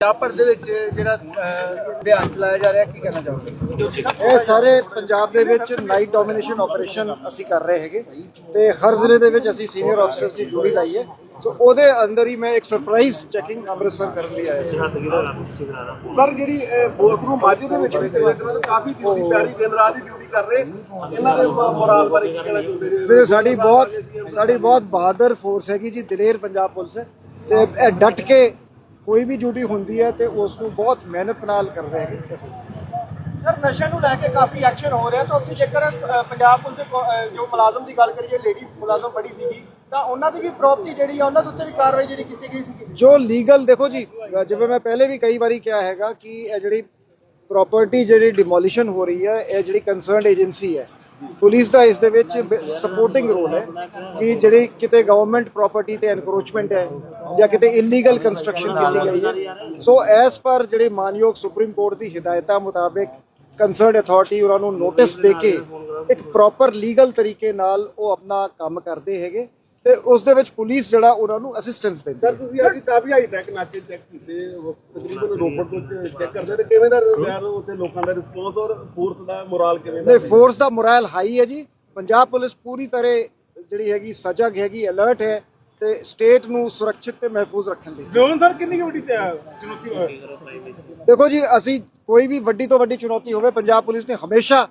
ਪੰਜਾਬ ਭਰ ਦੇ ਵਿੱਚ ਜਿਹੜਾ ਅਭਿਆਨ ਚਲਾਇਆ ਜਾ ਰਿਹਾ ਕੀ ਕਹਿਣਾ ਚਾਹੋਗੇ? ਇਹ ਸਾਰੇ ਪੰਜਾਬ ਦੇ ਵਿੱਚ ਨਾਈਟ ਡੋਮੀਨੇਸ਼ਨ ਆਪਰੇਸ਼ਨ ਅਸੀਂ ਕਰ ਰਹੇ ਹੈਗੇ ਤੇ ਹਰ ਜ਼ਿਲ੍ਹੇ ਦੇ ਵਿੱਚ ਅਸੀਂ ਸੀਨੀਅਰ ਅਫਸਰਸ ਦੀ ਡਿਊਟੀ ਲਾਈ ਹੈ। ਸੋ ਉਹਦੇ ਅੰਦਰ ਹੀ ਮੈਂ ਇੱਕ ਸਰਪ੍ਰਾਈਜ਼ ਚੈਕਿੰਗ ਅੰਮ੍ਰਿਤਸਰ ਕਰਨ ਲਈ ਆਇਆ ਸੀ। ਸਰ ਜਿਹੜੀ ਬੋਲਫਰੂ ਮਾਝੇ ਦੇ ਵਿੱਚ ਵੀ ਕਿੰਨਾ ਕਾਫੀ ਡਿਊਟੀ ਪਿਆਰੀ ਦਿਨ ਰਾਤ ਦੀ ਡਿਊਟੀ ਕਰ ਰਹੇ। ਇਹਨਾਂ ਦੇ ਮੋਰਾਲ ਬਾਰੇ ਕੀ ਕਹਿਣਾ ਚਾਹੁੰਦੇ ਸਾਡੀ ਬਹੁਤ ਸਾਡੀ ਬਹੁਤ ਬਹਾਦਰ ਫੋਰਸ ਹੈਗੀ ਜੀ ਦਲੇਰ ਪੰਜਾਬ ਪੁਲਿਸ। ਹੈ ਤੇ ਇਹ ਡਟ ਕੇ ਕੋਈ ਵੀ ਡਿਊਟੀ ਹੁੰਦੀ ਹੈ ਤੇ ਉਸ ਨੂੰ ਬਹੁਤ ਮਿਹਨਤ ਨਾਲ ਕਰ ਰਹੇ ਹੈਗੇ ਅਸੀਂ ਸਰ ਨਸ਼ੇ ਨੂੰ ਲੈ ਕੇ ਕਾਫੀ ਐਕਸ਼ਨ ਹੋ ਰਿਹਾ ਤਾਂ ਅਸੀਂ ਜੇਕਰ ਪੰਜਾਬ ਪੁਲਿਸ ਦੇ ਜੋ ਮੁਲਾਜ਼ਮ ਦੀ ਗੱਲ ਕਰੀਏ ਲੇਡੀ ਮੁਲਾਜ਼ਮ ਬੜੀ ਸੀਗੀ ਤਾਂ ਉਹਨਾਂ ਦੀ ਵੀ ਪ੍ਰਾਪਰਟੀ ਜਿਹੜੀ ਆ ਉਹਨਾਂ ਦੇ ਉੱਤੇ ਵੀ ਕਾਰਵਾਈ ਜਿਹੜੀ ਕੀਤੀ ਗਈ ਸੀ ਜੋ ਲੀਗਲ ਦੇਖੋ ਜੀ ਜਿਵੇਂ ਮੈਂ ਪਹਿਲੇ ਵੀ ਕਈ ਵਾਰੀ ਕਿਹਾ ਹੈਗਾ ਕਿ ਇਹ ਜਿਹੜੀ ਪ੍ਰਾਪਰਟੀ ਜਿਹੜੀ ਡਿਮੋਲੀਸ਼ਨ ਹੋ ਰਹੀ ਹੈ ਇਹ ਜਿਹੜੀ ਕੰਸਰਨਡ ਏਜੰਸੀ ਹੈ ਪੁਲਿਸ ਦਾ ਇਸ ਦੇ ਵਿੱਚ ਸਪੋਰਟਿੰਗ ਰੋਲ ਹੈ ਕਿ ਜਿਹੜੀ ਕਿਤੇ ਗਵਰਨਮੈਂਟ ਪ੍ਰਾਪਰਟੀ ਤੇ ਐਨਕਰੋਚਮੈਂਟ ਹੈ ਜਾਂ ਕਿਤੇ ਇਲੀਗਲ ਕੰਸਟਰਕਸ਼ਨ ਕੀਤੀ ਗਈ ਹੈ। ਸੋ ਐਸ ਪਰ ਜਿਹੜੇ ਮਾਨਯੋਗ ਸੁਪਰੀਮ ਕੋਰਟ ਦੀ ਹਦਾਇਤਾਂ ਮੁਤਾਬਿਕ ਕੰਸਰਨਡ ਅਥਾਰਟੀ ਉਹਨਾਂ ਨੂੰ ਨੋਟਿਸ ਦੇ ਕੇ ਇੱਕ ਪ੍ਰੋਪਰ ਲੀਗਲ ਤਰੀਕੇ ਨਾਲ ਉਹ ਆਪਣਾ ਕੰਮ ਕਰਦੇ ਹੈਗੇ। ਤੇ ਉਸ ਦੇ ਵਿੱਚ ਪੁਲਿਸ ਜਿਹੜਾ ਉਹਨਾਂ ਨੂੰ ਅਸਿਸਟੈਂਸ ਦਿੰਦੀ ਹੈ। ਸਰ ਤੁਸੀਂ ਅੱਜ ਕਾਫੀ ਹਾਈ ਟੈਕ ਨਾਕੇ ਚੈੱਕ ਕੀਤੇ ਉਹ ਤਕਰੀਬਨ ਰੋਪੜ ਤੋਂ ਚੈੱਕ ਕਰਦੇ ਤੇ ਕਿਵੇਂ ਦਾ ਯਾਰ ਉੱਥੇ ਲੋਕਾਂ ਦਾ ਰਿਸਪੌਂਸ ਔਰ ਫੋਰਸ ਦਾ ਮੋਰਾਲ ਕਿਵੇਂ ਦਾ ਨਹੀਂ ਫੋਰਸ ਦਾ ਮੋਰਲ ਹਾਈ ਹੈ ਜੀ। ਪੰਜਾਬ ਪੁਲਿਸ ਪੂਰੀ ਤਰ੍ਹਾਂ ਜਿਹੜੀ ਹੈਗੀ ਸਜਗ ਹੈਗੀ ਅਲਰਟ ਹੈ ਤੇ ਸਟੇਟ ਨੂੰ ਸੁਰੱਖਿਅਤ ਤੇ ਮਹਿਫੂਜ਼ ਰੱਖਣ ਲਈ। ਜੋਨ ਸਰ ਕਿੰਨੀ ਵੱਡੀ ਚੁਣੌਤੀ ਦੇਖੋ ਜੀ ਅਸੀਂ ਕੋਈ ਵੀ ਵੱਡੀ ਤੋਂ ਵੱਡੀ ਚੁਣੌਤੀ ਹੋਵੇ ਪੰਜਾਬ ਪੁਲਿਸ ਨੇ ਹਮੇਸ਼ਾ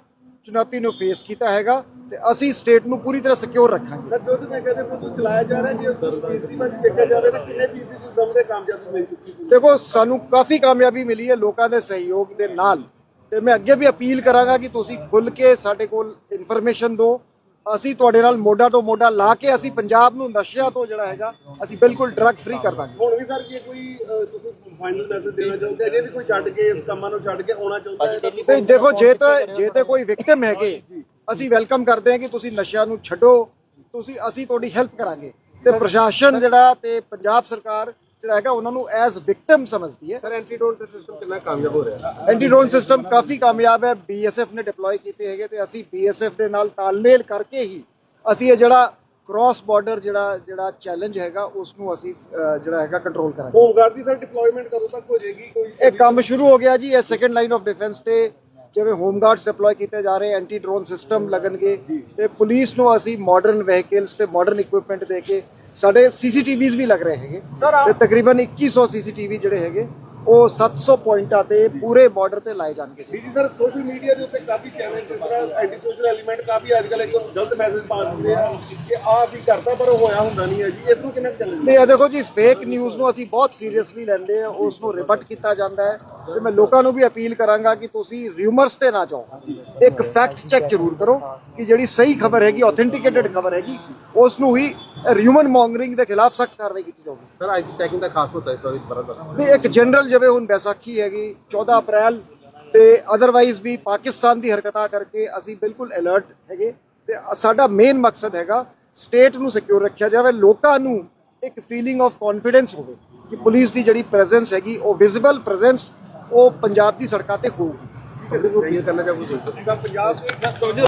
ਚੁਣੌਤੀ ਨੂੰ ਫੇਸ ਕੀਤਾ ਹੈਗਾ ਤੇ ਅਸੀਂ ਸਟੇਟ ਨੂੰ ਪੂਰੀ ਤਰ੍ਹਾਂ ਸਿਕਿਉਰ ਰੱਖਾਂਗੇ। ਸਰ ਜੋ ਤੁਸੀਂ ਕਹਿੰਦੇ ਪੁੱਤ ਚਲਾਇਆ ਜਾ ਰਿਹਾ ਜੇ ਫੀਸਦੀ ਵਿੱਚ ਦੇਖਿਆ ਜਾਵੇ ਤਾਂ ਕਿੰਨੇ ਫੀਸਦੀ ਤੁਸੀਂ ਸਮਝਦੇ ਕਾਮਯਾਬੀ ਮਿਲ ਚੁੱਕੀ ਹੈ? ਦੇਖੋ ਸਾਨੂੰ ਕਾਫੀ ਕਾਮਯਾਬੀ ਮਿਲੀ ਹੈ ਲੋਕਾਂ ਦੇ ਸਹਿਯੋਗ ਦੇ ਨਾਲ। ਤੇ ਮੈਂ ਅੱਗੇ ਵੀ ਅਪੀਲ ਕਰਾਂਗਾ ਕਿ ਤੁਸੀਂ ਖੁੱਲ ਕੇ ਸਾਡੇ ਕੋਲ ਇਨਫੋਰਮੇਸ਼ਨ ਦਿਓ। ਅਸੀਂ ਤੁਹਾਡੇ ਨਾਲ ਮੋਢਾ ਤੋਂ ਮੋਢਾ ਲਾ ਕੇ ਅਸੀਂ ਪੰਜਾਬ ਨੂੰ ਨਸ਼ਿਆਂ ਤੋਂ ਜਿਹੜਾ ਹੈਗਾ ਅਸੀਂ ਬਿਲਕੁਲ ਡਰੱਗ ਫ੍ਰੀ ਕਰ ਦਾਂਗੇ। ਹੁਣ ਵੀ ਸਰ ਜੇ ਕੋਈ ਤੁਸੀਂ ਫਾਈਨਲ ਮੈਸੇਜ ਦੇਣਾ ਚਾਹੋਗੇ? ਜੇ ਵੀ ਕੋਈ ਛੱਡ ਕੇ ਇਸ ਕੰਮਾਂ ਨੂੰ ਛੱਡ ਕੇ ਆਉਣਾ ਚਾਹੁੰਦਾ ਹੈ ਤਾਂ ਤੇ ਦੇਖੋ ਜੇ ਤਾਂ ਜੇ ਤੇ ਕੋਈ ਵਿਕਟਮ ਹੈਗੇ ਅਸੀਂ ਵੈਲਕਮ ਕਰਦੇ ਹਾਂ ਕਿ ਤੁਸੀਂ ਨਸ਼ਿਆਂ ਨੂੰ ਛੱਡੋ। ਤੁਸੀਂ ਅਸੀਂ ਤੁਹਾਡੀ ਹੈਲਪ ਕਰਾਂਗੇ। ਤੇ ਪ੍ਰਸ਼ਾਸਨ ਜਿਹੜਾ ਤੇ ਪੰਜਾਬ ਸਰਕਾਰ ਜਿਹੜਾ ਹੈਗਾ ਉਹਨਾਂ ਨੂੰ ਐਜ਼ ਵਿਕਟਮ ਸਮਝਦੀ ਹੈ। ਸਰ ਐਂਟੀਡੋਟ ਸਿਸਟਮ ਕਿੰਨਾ ਕਾਮਯਾਬ ਹੋ ਰਿਹਾ? ਐਂਟੀ ਡਰੋਨ ਸਿਸਟਮ ਕਾਫੀ ਕਾਮਯਾਬ ਹੈ। ਬੀਐਸਐਫ ਨੇ ਡਿਪਲੋਏ ਕੀਤੇ ਹੈਗੇ ਤੇ ਅਸੀਂ ਬੀਐਸਐਫ ਦੇ ਨਾਲ ਤਾਲਮੇਲ ਕਰਕੇ ਹੀ ਅਸੀਂ ਇਹ ਜਿਹੜਾ ਕ੍ਰਾਸ ਬਾਰਡਰ ਜਿਹੜਾ ਜਿਹੜਾ ਚੈਲੰਜ ਹੈਗਾ ਉਸ ਨੂੰ ਅਸੀਂ ਜਿਹੜਾ ਹੈਗਾ ਕੰਟਰੋਲ ਕਰਾਂਗੇ। ਹੋਮਗਾਰਡ ਦੀ ਸਰ ਡਿਪਲੋਇਮੈਂਟ ਕਦੋਂ ਤੱਕ ਹੋ ਜਾਏਗੀ? ਕੋਈ ਇਹ ਕੰਮ ਸ਼ੁਰੂ ਹੋ ਗਿਆ ਜੀ ਇਹ ਸੈਕੰਡ ਲਾਈਨ ਆਫ ਡਿਫੈਂਸ ਤੇ ਜਿਵੇਂ ਹੋਮ ਗਾਰਡਸ ਡਿਪਲੋਏ ਕੀਤੇ ਜਾ ਰਹੇ ਐਂਟੀ ਡਰੋਨ ਸਿਸਟਮ ਲੱਗਣਗੇ ਤੇ ਪੁਲਿਸ ਨੂੰ ਅਸੀਂ ਮਾਡਰਨ ਵਹੀਕਲਸ ਤੇ ਮਾਡਰਨ ਇਕਵਿਪਮੈਂਟ ਦੇ ਕੇ ਸਾਡੇ ਸੀਸੀਟੀਵੀਜ਼ ਵੀ ਲੱਗ ਰਹੇ ਹੈਗੇ। ਤੇ ਤਕਰੀਬਨ 2100 ਸੀਸੀਟੀਵੀ ਜਿਹੜੇ ਹੈਗੇ ਉਹ 700 ਪੁਆਇੰਟਾਂ ਤੇ ਪੂਰੇ ਬਾਰਡਰ ਤੇ ਲਾਏ ਜਾਣਗੇ ਜੀ। ਜੀ ਸਰ ਸੋਸ਼ਲ ਮੀਡੀਆ ਦੇ ਉੱਤੇ ਕਾਫੀ ਚੈਨਲ ਜਿਸ ਤਰ੍ਹਾਂ ਐਂਟੀ ਸੋਸ਼ਲ ਐਲੀਮੈਂਟ ਕਾਫੀ ਅੱਜ ਕੱਲ੍ਹ ਇੱਕ ਗਲਤ ਮੈਸੇਜ ਪਾ ਦਿੰਦੇ ਆ ਕਿ ਆਹ ਵੀ ਕਰਦਾ ਪਰ ਉਹ ਹੋਇਆ ਹੁੰਦਾ ਨਹੀਂ ਹੈ ਜੀ। ਇਸ ਨੂੰ ਕਿੰਨਾ ਚੱਲਣਾ ਨਹੀਂ ਇਹ ਦੇਖੋ ਜੀ ਫੇਕ ਨਿਊਜ਼ ਨੂੰ ਅਸੀਂ ਬਹੁਤ ਸੀਰੀਅਸਲੀ ਲੈਂਦੇ ਆ ਉਸ ਨੂੰ ਰਿਬਟ ਕੀਤਾ ਜਾਂਦਾ ਹੈ। ਤੇ ਮੈਂ ਲੋਕਾਂ ਨੂੰ ਵੀ ਅਪੀਲ ਕਰਾਂਗਾ ਕਿ ਤੁਸੀਂ ਰਿਊਮਰਸ ਤੇ ਨਾ ਜਾਓ। ਇੱਕ ਫੈਕਟ ਚੈੱਕ ਜ਼ਰੂਰ ਕਰੋ ਕਿ ਜਿਹੜੀ ਸਹੀ ਖਬਰ ਹੈਗੀ ਆਥੈਂਟਿਕੇਟਡ ਖਬਰ ਹੈਗੀ ਉਸ ਨੂੰ ਹੀ ਰਿਊਮਨ ਮੌਂਗਰਿੰਗ ਦੇ ਖਿਲਾਫ ਸਖਤ ਕਾਰਵਾਈ ਕੀਤੀ ਜਾਊਗੀ। ਸਰ ਅੱਜ ਦੀ ਚੈਕਿੰਗ ਦਾ ਖਾਸ ਹੁੰਦਾ ਇਸ ਤੋਂ ਬੜਾ ਨਹੀਂ ਇੱਕ ਜਨਰਲ ਜਿਵੇਂ ਹੁਣ ਬੈਸਾਖੀ ਹੈਗੀ 14 ਅਪ੍ਰੈਲ ਤੇ ਅਦਰਵਾਈਜ਼ ਵੀ ਪਾਕਿਸਤਾਨ ਦੀ ਹਰਕਤਾਂ ਕਰਕੇ ਅਸੀਂ ਬਿਲਕੁਲ ਅਲਰਟ ਹੈਗੇ। ਤੇ ਸਾਡਾ ਮੇਨ ਮਕਸਦ ਹੈਗਾ ਸਟੇਟ ਨੂੰ ਸਿਕਿਉਰ ਰੱਖਿਆ ਜਾਵੇ ਲੋਕਾਂ ਨੂੰ ਇੱਕ ਫੀਲਿੰਗ ਆਫ ਕੌਨਫੀਡੈਂਸ ਹੋਵੇ ਕਿ ਪੁਲਿਸ ਦੀ ਜਿਹੜੀ ਪ੍ਰੈਜ਼ੈਂਸ ਹੈਗੀ ਉਹ ਵਿਜ਼ੀਬਲ ਪ੍ਰੈਜ਼ੈਂਸ ਉਹ ਪੰਜਾਬ ਦੀ ਸੜਕਾਂ ਤੇ ਹੋਊਗੀ।